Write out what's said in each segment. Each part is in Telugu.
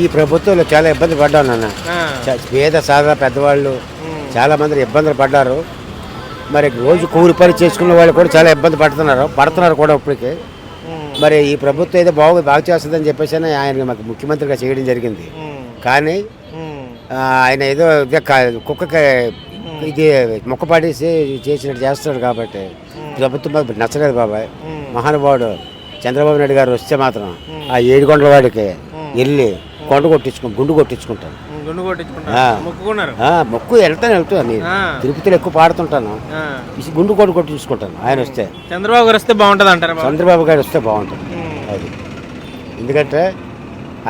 ఈ ప్రభుత్వంలో చాలా ఇబ్బంది పడ్డాను నాన్న. పేద సాదా పెద్దవాళ్ళు చాలా మంది ఇబ్బందులు పడ్డారు. మరి రోజు కూలి పని చేసుకున్న వాళ్ళు కూడా చాలా ఇబ్బంది పడుతున్నారు పడుతున్నారు కూడా ఇప్పటికే. మరి ఈ ప్రభుత్వం ఏదో బాగు బాగు చేస్తుందని చెప్పేసి ఆయన మాకు ముఖ్యమంత్రిగా చేయడం జరిగింది. కానీ ఆయన ఏదో కుక్కకి ఇది మొక్క పడేసి చేసినట్టు చేస్తున్నాడు కాబట్టి ప్రభుత్వం మాకు నచ్చలేదు బాబాయ్. మహానుభావుడు చంద్రబాబు నాయుడు గారు వస్తే మాత్రం ఆ ఏడు కొండల వాడికి వెళ్ళి కొండ కొట్టించుకు గుండు కొట్టించుకుంటాను. గుండు మొక్కు వెళ్తాను వెళ్తాను నేను. తిరుపతిలో ఎక్కువ పాడుతుంటాను. గుండు కొట్టు కొట్టించుకుంటాను ఆయన వస్తే. చంద్రబాబు గారు వస్తే బాగుంటుంది అంటారా బాబు? చంద్రబాబు గారు వస్తే బాగుంటుంది. అది. ఎందుకంటే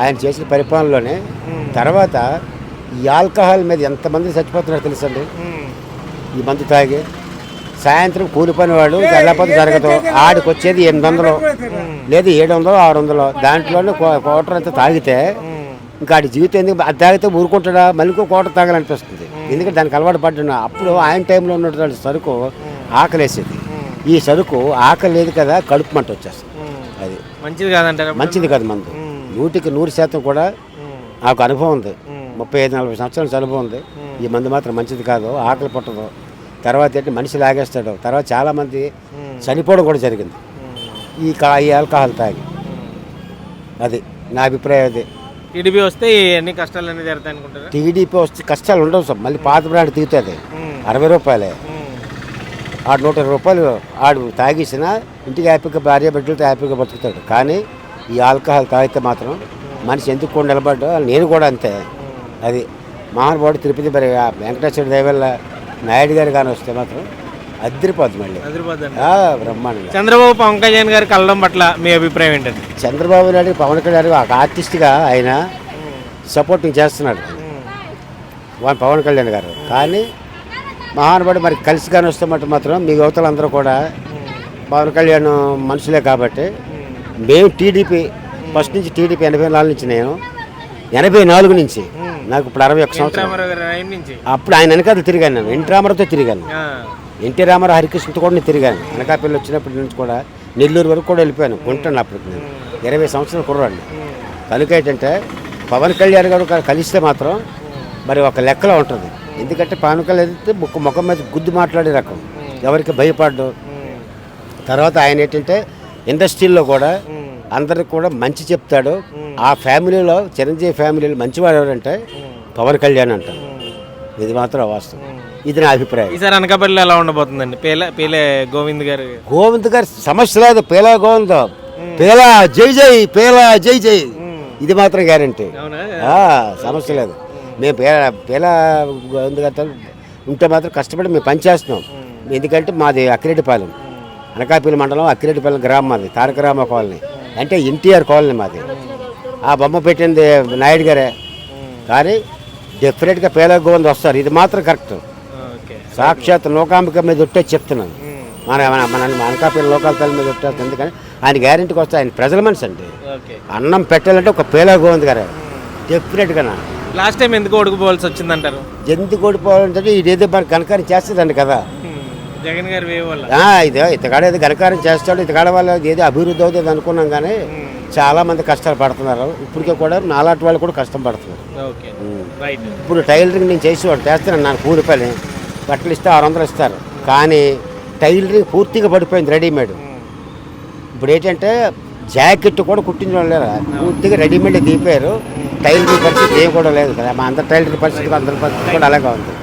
ఆయన చేసిన పరిపాలనలోనే తర్వాత ఈ ఆల్కహాల్ మీద ఎంతమంది చచ్చిపోతున్నారో తెలుసండి? ఈ మందు తాగి సాయంత్రం కూలి పని వాడు తెల్లపోతే జరగదు. ఆడికి వచ్చేది ఎనిమిది వందలు. లేదు ఏడు వందలు ఆరు వందలు. దాంట్లోనే కోటర్ అయితే తాగితే ఇంకా ఆడి జీవితం ఎందుకు అది తాగితే ఊరుకుంటాడా? మళ్ళీ ఇంకో కోట తాగాలనిపిస్తుంది. ఎందుకంటే దానికి అలవాటు పడ్డా అప్పుడు ఆయన టైంలో ఉన్నటువంటి సరుకు ఆకలేసేది. ఈ సరుకు ఆకలి లేదు కదా కడుపు మంట వచ్చేస్తుంది. అది. మంచిది కాదంటారా? మంచిది కాదు మందు. నూటికి నూరు శాతం కూడా నాకు అనుభవం ఉంది. ముప్పై ఐదు నలభై సంవత్సరాల అనుభవం ఉంది. ఈ మందు మాత్రం మంచిది కాదు. ఆకలి పుట్టదు. తర్వాత ఏంటి? మనిషి లాగేస్తాడు. తర్వాత చాలామంది చనిపోవడం కూడా జరిగింది. ఈ కా ఈ ఆల్కహాల్ తాగి. అది నా అభిప్రాయం అది. టీడీపీ వస్తే ఎన్ని కష్టాలు అనేది జరుగుతాయి అనుకుంటారా? టీడీపీ వస్తే కష్టాలు ఉండవు సార్. మళ్ళీ పాత బ్రాండ్ తీగుతుంది ఉమ్, అరవై రూపాయలే. ఆడు నూట ఇరవై రూపాయలు ఆడు తాగేసిన ఇంటికి హ్యాపీగా భార్య బిడ్డలతో హ్యాపీగా బతుకుతాడు. కానీ ఈ ఆల్కహాల్ తాగితే మాత్రం మనిషి ఎందుకు కూడా నిలబడ్డా నేను కూడా అంతే. అది మహానుభావుడు తిరుపతి మరి వెంకటేశ్వర దేవల్ల నాయుడు గారు కానీ వస్తే మాత్రం అద్దరిపోద్ది మళ్ళీ. బ్రహ్మాండంగా. చంద్రబాబు పవన్ కళ్యాణ్ గారి కలడం పట్ల మీ అభిప్రాయం ఏంటండి? చంద్రబాబు నాయుడు పవన్ కళ్యాణ్ ఒక ఆర్టిస్ట్గా ఆయన సపోర్టింగ్ చేస్తున్నాడు. పవన్ కళ్యాణ్ గారు. కానీ మహానుభావుడు మరి కలిసి కానీ వస్తే మటు మాత్రం మీ యువతలందరూ కూడా పవన్ కళ్యాణ్ మనుషులే కాబట్టి మేము. టీడీపీ ఫస్ట్ నుంచి టీడీపీ ఎనభై నాలుగు నుంచి నేను ఎనభై నాలుగు నుంచి నాకు ఇప్పుడు అరవై ఒక సంవత్సరం అప్పుడు ఆయన వెనకాల తిరిగాను నేను ఎన్టీ రామారావుతో తిరిగాను ఎన్టీ రామారావు హరికృష్ణతో కూడా నేను తిరిగాను. అనకాపల్లి వచ్చినప్పటి నుంచి కూడా నెల్లూరు వరకు కూడా వెళ్ళిపోయాను ఉంటాను అప్పటికి నేను. ఇరవై సంవత్సరాలు కుర్రాడిని. కనుక ఏంటంటే పవన్ కళ్యాణ్ గారు కలిస్తే మాత్రం మరి ఒక లెక్కలో ఉంటుంది. ఎందుకంటే పవన్ కళ్యాణ్ అయితే ముఖ ముఖం మీద గుద్దు మాట్లాడే రకం. ఎవరికి భయపడ్డు. తర్వాత ఆయన ఏంటంటే ఇండస్ట్రీలో కూడా అందరికి కూడా మంచి చెప్తాడు. ఆ ఫ్యామిలీలో చిరంజీవి ఫ్యామిలీలో మంచివాడు ఎవరంటే పవన్ కళ్యాణ్ అంటారు. ఇది మాత్రం వాస్తవం. ఇది నా అభిప్రాయం. ఈసారి అనకాపల్లి ఎలా ఉండబోతుందండి? పేల పేలే గోవింద్ గారు గోవింద్ గారి సమస్య లేదు. పేలా గోవింద్. పేలా జై జై పేలా జై జై. ఇది మాత్రం గ్యారంటీ సమస్య లేదు. మేము పేల పేలా గోవింద్ గారితో ఉంటే మాత్రం కష్టపడి మేము పనిచేస్తున్నాం. ఎందుకంటే మాది అక్కిరెడ్డిపాలెం. అనకాపల్లి మండలం అక్కిరెడ్డిపాలెం గ్రామం మాది తారకరామ కాలనీ. అంటే ఎన్టీఆర్ కాలనీ మాది. ఆ బొమ్మ పెట్టింది నాయుడు గారే. కానీ డెఫినెట్గా పేలా గోవింద్ వస్తారు. ఇది మాత్రం కరెక్ట్ సాక్షాత్ లోకాంబిక మీద ఒట్టే చెప్తున్నాను. మన మన అనకాపల్లి లోకాల తల్లి మీద ఒట్టేస్తుంది ఎందుకని? ఆయన గ్యారెంటీకి వస్తే ఆయన ప్రజల మనిషి అండి. అన్నం పెట్టాలంటే ఒక పేలా గోవింద్ గారే డెఫినెట్గా లాస్ట్ టైం ఎందుకు ఓడిపోవాల్సి వచ్చిందంటారు? ఎందుకు ఓడిపోవాలంటే ఇదేదో మరి గనకారం చేస్తుందండి కదా. జగన్ గారి ఇదే ఇతగాడ ఏదో గనకారం చేస్తాడు ఇతగాడ వల్ల ఏదో అభివృద్ధి అవుతుంది అనుకున్నాం కానీ చాలా మంది కష్టాలు పడుతున్నారు ఇప్పటికే కూడా నాలాంటి వాళ్ళు కూడా కష్టం పడుతున్నారు. ఇప్పుడు టైలరింగ్ నేను చేసేవాడు చేస్తున్నాను నాకు కూలి పని. బట్టలు ఇస్తే ఆరు వందలు ఇస్తారు. కానీ టైలరింగ్ పూర్తిగా పడిపోయింది రెడీమేడ్. ఇప్పుడు ఏంటంటే జాకెట్ కూడా కుట్టించడం లేదు పూర్తిగా రెడీమేడ్ దిగిపోయారు. టైలరింగ్ పరిస్థితి ఏం కూడా లేదు కదా. మా అందరి టైలరింగ్ పరిస్థితి అందరి పరిస్థితి కూడా అలాగే ఉంది.